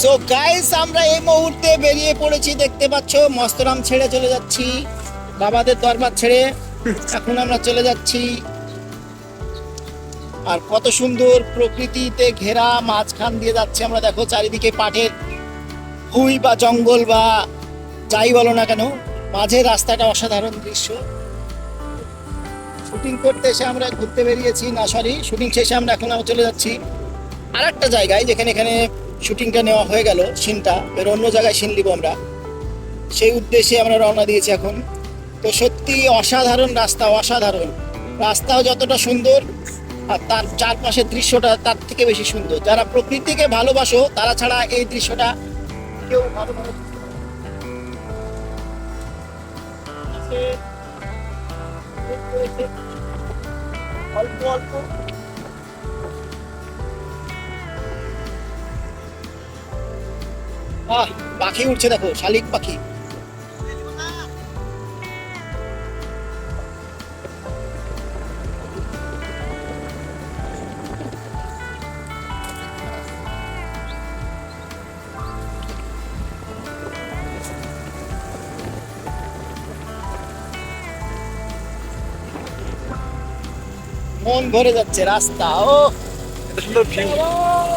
So guys আমরা এই মুহূর্তে বেরিয়ে পড়েছি, দেখতে পাচ্ছ, মস্তরাম ছেড়ে চলে যাচ্ছি। বাবাদের দরবার ছেড়ে এখন আমরা চলে যাচ্ছি। আর কত সুন্দর প্রকৃতিতে ঘেরা মাঝখান দিয়ে যাচ্ছে আমরা, দেখো, চারিদিকে পাটের হুই বা জঙ্গল বা যাই বলো না কেন মাঝে রাস্তাটা অসাধারণ দৃশ্য। শুটিং করতে এসে আমরা ঘুরতে বেরিয়েছি, না সরি শুটিং শেষে আমরা এখন চলে যাচ্ছি। আর একটা জায়গায় যেখানে এখানে শুটিংটা নেওয়া হয়ে গেল, সিনটা এর অন্য জায়গায় সিন নিব আমরা। সেই উদ্দেশ্যে আমরা রওনা দিয়েছি এখন। তো সত্যি অসাধারণ রাস্তা, অসাধারণ। রাস্তাও যতটা সুন্দর, আর তার চারপাশের দৃশ্যটা তার থেকে বেশি সুন্দর। যারা প্রকৃতিকে ভালোবাসো, তারা ছাড়া এই দৃশ্যটা কেউ ভালোবাসে অল্প অল্প। আহ পাখি উঠছে দেখো শালিক পাখি। মন ভরে যাচ্ছে রাস্তা ও। View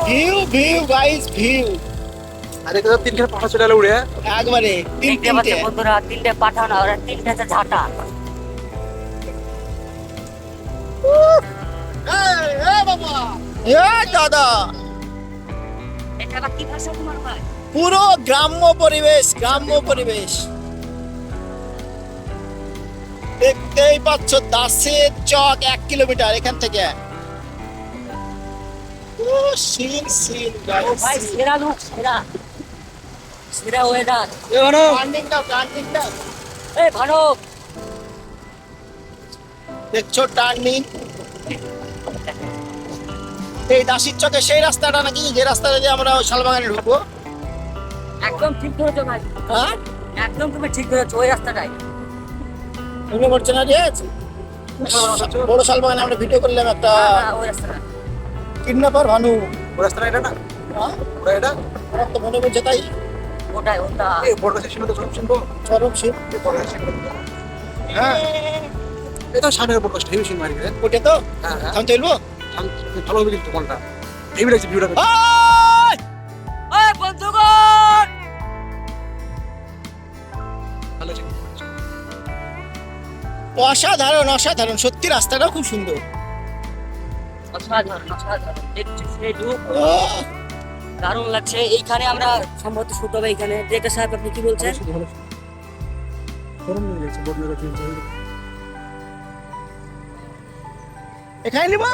view view guys view আর এটা তিনখানে পাহাড় চলে এলো উড়ে একবারে তিন তিনটে। বন্ধুরা তিনটে পাঠান আর তিনটে হচ্ছে ঝাঁটা। এই, এই বাবা এই দাদা। এটা আবার কি ভাষা তোমার ভাই? পুরো গ্রাম্য পরিবেশ গ্রাম্য পরিবেশ। দেখতেই পাচ্ছ দাসের চক এক কিলোমিটার এখান থেকে। ও সিন সিন ও ভাই সেরা লোক সেরা। সেরা ওয়েদার টার্নিংটা টার্নিংটা এই ভালো দেখছ টার্নিং এই দাসির চকে সেই রাস্তাটা নাকি? যে রাস্তাটা দিয়ে আমরা শালবাগানে ঢুকবো? একদম ঠিক ধরেছো ভাই। হ্যাঁ? একদম তুমি ঠিক ধরেছো ওই রাস্তাটাই মনে পড়ছে না রে বড় শালবাগানে আমরা ভিডিও করলাম একটা হ্যাঁ, হ্যাঁ, ওই রাস্তাটা। কিডন্যাপার ভানু। ও রাস্তাটা এটা না? হ্যাঁ? ওরা এটা? আমার তো মনে পড়ছে তাই। ওটাই ওটা। এই বড় সেকশন তো সব শুনব চরম শিব এই বড় সেকশন হ্যাঁ। এই সামনের বড় হেভি সিন মারি গেছে ওটা তো? হ্যাঁ হ্যাঁ। চলবো আমি- ভালো হবে কিন্তু কোনটা? হেভি লাগছে ভিউটা ওই! ওই বন্ধুগণ! ভালো আছে। অসাধারণ অসাধারণ। সত্যি রাস্তাটা খুব সুন্দর। অসাধারণ অসাধারণ। দেখছি সেই দারুণ লাগছে। এইখানে আমরা সম্ভবত শুট হবে এইখানে ডিরেক্টর সাহেব আপনি কি বলছেন? এখানে নিবো?